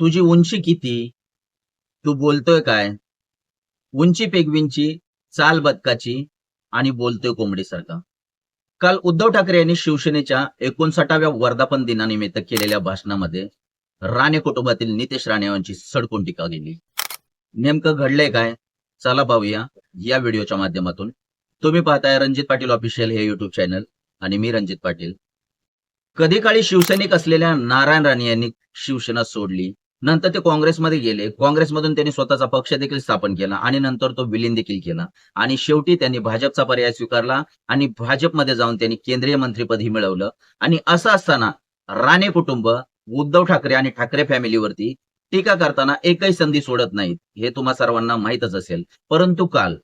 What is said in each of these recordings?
तुझी उंची किती? तू बोलतोय काय? उंची पेगवींची चाल बदकाची आणि बोलतोय कोंबडीसारखा काल उद्धव ठाकरे यांनी शिवसेनेच्या एकोणसाठाव्या वर्धापन दिनानिमित्त केलेल्या भाषणामध्ये राणे कुटुंबातील नितेश राणे यांची सडकून टीका केली. नेमकं घडलंय काय? चला पाहूया या व्हिडिओच्या माध्यमातून. तुम्ही पाहताय रणजित पाटील ऑफिशियल हे युट्यूब चॅनल आणि मी रणजित पाटील. कधी काळी शिवसैनिक असलेल्या नारायण राणे यांनी शिवसेना सोडली? नंतर ते काँग्रेसमध्ये गेले. काँग्रेसमधून त्यांनी स्वतःचा पक्ष देखील स्थापन केला आणि नंतर तो विलीन देखील केला. आणि शेवटी त्यांनी भाजपचा पर्याय स्वीकारला आणि भाजपमध्ये जाऊन त्यांनी केंद्रीय मंत्रीपदही मिळवलं. आणि असं असताना राणे कुटुंब उद्धव ठाकरे आणि ठाकरे फॅमिलीवरती टीका करताना एकही संधी सोडत नाहीत हे तुम्हा सर्वांना माहीतच असेल. परंतु काल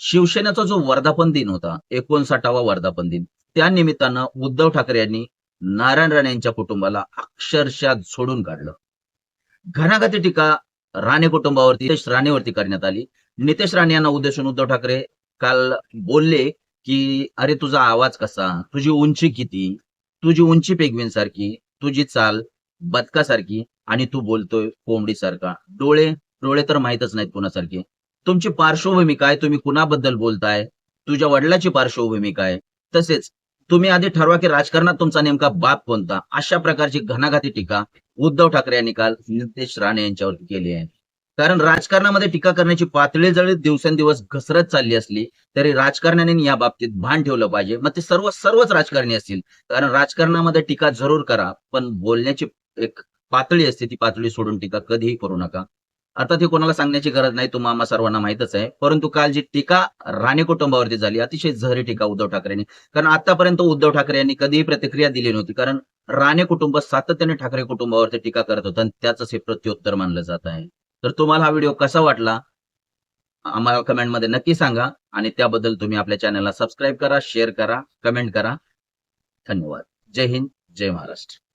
शिवसेनेचा जो वर्धापन दिन होता एकोणसाठावा वर्धापन दिन त्या निमित्तानं उद्धव ठाकरे यांनी नारायण राणे यांच्या कुटुंबाला अक्षरशः सोडून काढलं. घणाघाती टीका राणे कुटुंबावरती नितेश राणेवरती करण्यात आली. नितेश राणे यांना उद्देशून उद्धव ठाकरे काल बोलले की अरे तुझा आवाज कसा? तुझी उंची किती? तुझी उंची पेगवीन सारखी तुझी चाल बदकासारखी? आणि तू बोलतोय कोंबडीसारखा. डोळे डोळे तर माहीतच नाहीत कुणासारखे. तुमची पार्श्वभूमी काय? तुम्ही कुणाबद्दल बोलताय? तुझ्या वडिलाची पार्श्वभूमी काय? तसेच तुम्ही आधी ठरवा की राजकारणात तुमचा नेमका बाप कोणता? अशा प्रकारची घणाघाती टीका उद्धव ठाकरे यांनी काल नितेश राणे यांच्यावर केली आहे. कारण राजकारणामध्ये टीका करण्याची पातळी जरी दिवसेंदिवस घसरत चालली असली तरी राजकारण्याने या बाबतीत भान ठेवलं पाहिजे. मग ते सर्व सर्वच राजकारणी असतील. कारण राजकारणामध्ये टीका जरूर करा पण बोलण्याची एक पातळी असते ती पातळी सोडून टीका कधीही करू नका. अर्थात हे कोणाला सांगण्याची गरज नाही तुम्हाला सर्वांना माहितच आहे. परंतु काल जी टीका राणे कुटुंबावरती झाली अतिशय झहरी टीका उद्धव ठाकरेंनी. कारण आतापर्यंत उद्धव ठाकरे यांनी कधीही प्रतिक्रिया दिली नव्हती. कारण राणे कुटुंब सातत्याने ठाकरे कुटुंबावरती टीका करत होतं आणि त्याच हे प्रत्युत्तर मानलं जात आहे. तर तुम्हाला हा व्हिडिओ कसा वाटला? आम्हाला कमेंटमध्ये नक्की सांगा आणि त्याबद्दल तुम्ही आपल्या चॅनलला सबस्क्राईब करा शेअर करा कमेंट करा. धन्यवाद. जय हिंद जय महाराष्ट्र.